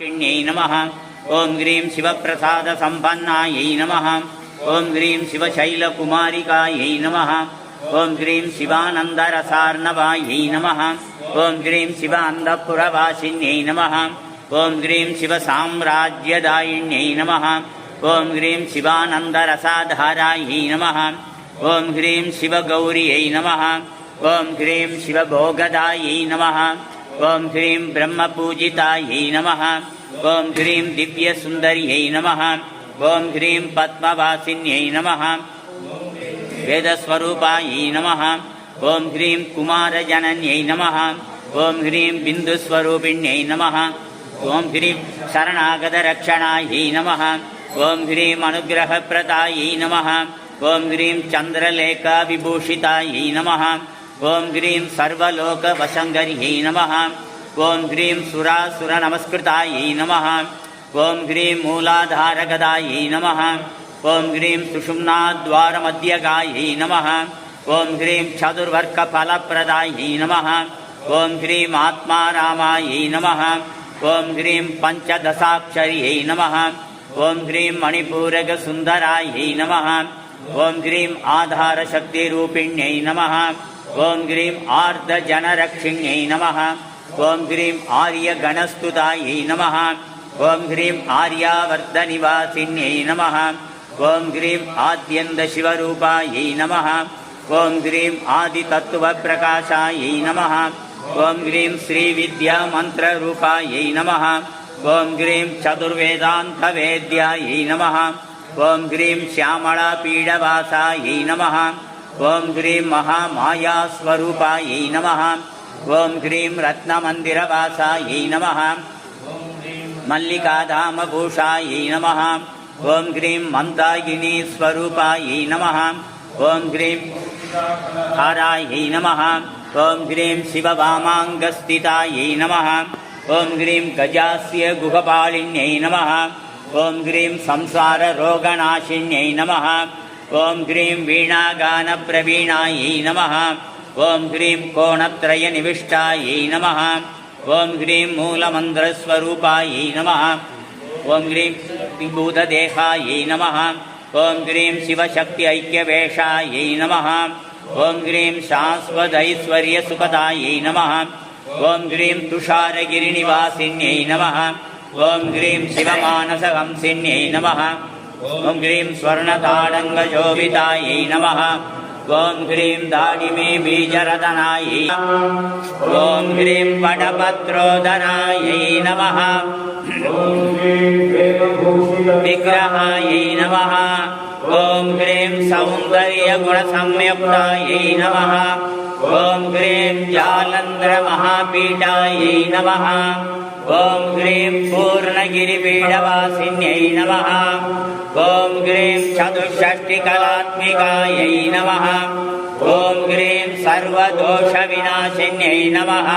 கிண்யை நம ஓம் கிரீம் சிவப்பிரசாத சம்பன்னாயை நம ஓம் கிரீம் சிவசைலகுமாரிகாயை நம ஓம் கிரீம் சிவானந்தரசார்ணவாயை நம ஓம் கிரீம் சிவ அந்தப்புரவாசின்யை நம ஓம் கிரீம் சிவசாம்ராஜ்யதாயிண்யை நம ஓம் கிரீம் சிவானந்தரசாதாராயை நம ஓம் கிரீம் சிவகௌரியை நம ஓம் கிரீம் சிவபோகதாயை நம ॐ ह्रीं ब्रह्मपूजितायै नमः ॐ ह्रीं दिव्यसुन्दर्यै नमः ॐ ह्रीं पद्मवासिन्यै नमः वेदस्वरूपायै नमः ॐ ह्रीं कुमारजनन्यै नमः ॐ ह्रीं बिन्दुस्वरूपिण्यै नमः ॐ ह्रीं शरणागतरक्षणायै नमः ॐ ह्रीं अनुग्रहप्रदायै नमः ॐ ह्रीं चन्द्रलेखाविभूषितायै नमः ॐ ह्रीं सर्वलोकवशङ्कर्यै नमः ॐ ह्रीं सुरासुरनमस्कृतायै नमः ॐ ह्रीं मूलाधारगदायै नमः ॐ ह्रीं सुषुम्नाद्वारमध्यगायै नमः ॐ ह्रीं चतुर्वर्गफलप्रदायै नमः ॐ ह्रीं आत्मारामायै नमः ॐ ह्रीं पञ्चदशाक्षर्यै नमः ॐ ह्रीं मणिपूरकसुन्दरायै नमः ॐ ह्रीं आधारशक्तिरूपिण्यै नमः ఓం హ్రీం ఆర్ధజనరక్షిణ్యై నమ. ఓం హ్రీం ఆర్యగణస్తుతాయై నమ. ఓం హ్రీం ఆర్యావర్ధనివాసిన్యై నమ. ఓం హ్రీం ఆద్యందశివరూపాయై నమ. ఓం హ్రీం ఆదితత్వప్రకాశాయై నమ. ఓం హ్రీం శ్రీవిద్యామంత్రరూపాయై నమ. ఓం హ్రీం చతుర్వేదాంతవేద్యాయై నమ. ఓం హ్రీం శ్యామళాపీడవాసాయై నమ. ஓம் ஹ்ரீம் மகா மாயா ஸ்வரூபாயை நம ஓம் ஹ்ரீம் ரத்னமந்திரவாசாயை நம மல்லிகாதாமபூஷாயை நம ஓம் ஹ்ரீம் மந்தாகினி ஸ்வரூபாயை நம ஓம் ஹ்ரீம் ஹாராயை நம ஓம் ஹ்ரீம் சிவவாமாங்கஸ்திதாயை நம ஓம் ஹ்ரீம் கஜாசிய குகபாலின்யை நம ஓம் ஹ்ரீம் சம்சார ரோகநாசின்யை நம ॐ ह्रीं वीणागानप्रवीणायै नमः ॐ ह्रीं कोणत्रयनिविष्टायै नमः ॐ ह्रीं मूलमन्त्रस्वरूपायै नमः ॐ ह्रीं विभूतदेहायै नमः ॐ ह्रीं शिवशक्ति ऐक्यवेषायै नमः ॐ ह्रीं शाश्वतैश्वर्यसुखदायै नमः ॐ ह्रीं तुषारगिरिनिवासिन्यै नमः ॐ ह्रीं शिवमानसहंसिन्यै नमः ॐ ह्रीं स्वर्णताडङ्गशोभितायै नमः। ॐ ह्रीं दाडिमे बीजरदनायै। ॐ ह्रीं वडपत्रोदनायै नमः। विग्रहायै नमः। ॐ ह्रीं सौन्दर्यगुणसंयुक्तायै नमः। ॐ ह्रीं जालन्द्रमहापीठायै नमः ॐ ह्रीं पूर्णगिरिपीठवासिन्यै नमः ॐ ह्रीं चतुष्षष्टिकलात्मिकायै नमः ॐ ह्रीं सर्वदोषविनाशिन्यै नमः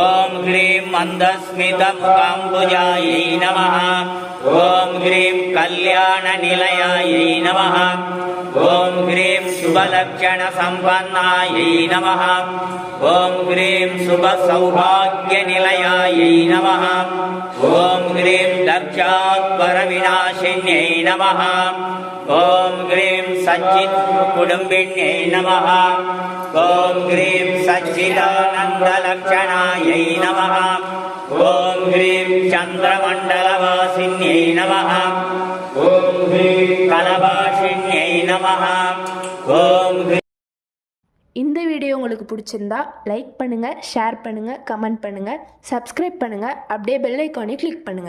ॐ ह्रीं मन्दस्मितमुकाम्बुजायै नमः ॐ ह्रीं कल्याणनिलयायै नमः ॐ ह्रीं शुभलक्षणसम्पन्नायै नमः ॐ ह्रीं शुभसौभाग्यनिलयायै नमः ॐ ह्रीं दक्षात्परविनाशिन्यै नमः ॐ ह्रीं सच्चित् कुटुम्बिन्यै नमः ॐ ह्रीं सच्चिदानन्दलक्षणायै नमः ॐ ह्रीं चन्द्रमण्डलवासिन्यै नमः ॐ ह्रीं कलभाषिण्यै இந்த வீடியோ உங்களுக்கு பிடிச்சிருந்தா லைக் பண்ணுங்க ஷேர் பண்ணுங்க கமெண்ட் பண்ணுங்கள் சப்ஸ்கிரைப் பண்ணுங்க அப்படியே பெல் ஐக்கானே கிளிக் பண்ணுங்கள்